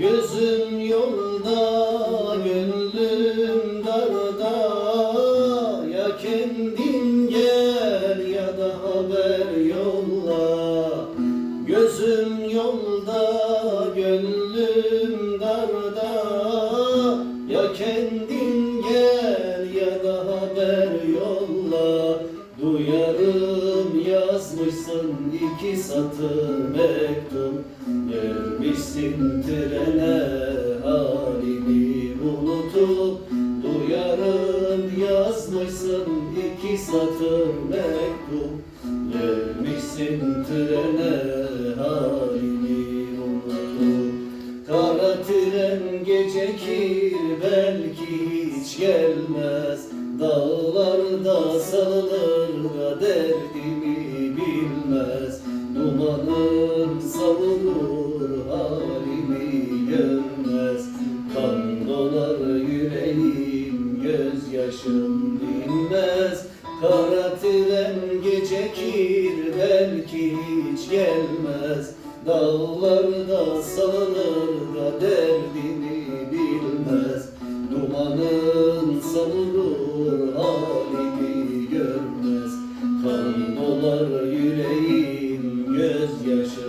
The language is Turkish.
Gözüm yolda, gönlüm darda. Ya kendin gel ya da haber yolla. Gözüm yolda, gönlüm darda. Ya kendin gel ya da haber yolla. Duyarım yazmışsın iki satır mektup sindirene halini unutup Duyarım yazmışsın iki satır mektup. Vermişsin trene halini unutup. Kara tren gecekir belki hiç gelmez. Dağlarda sarılır derdimi bilmez. Dumanım savurur ağır başım dinmez Kara tren gecekir belki hiç gelmez. Dağlarda salınır da derdini bilmez. Dumanın savurur halini görmez. Kan dolar yüreğim gözyaşı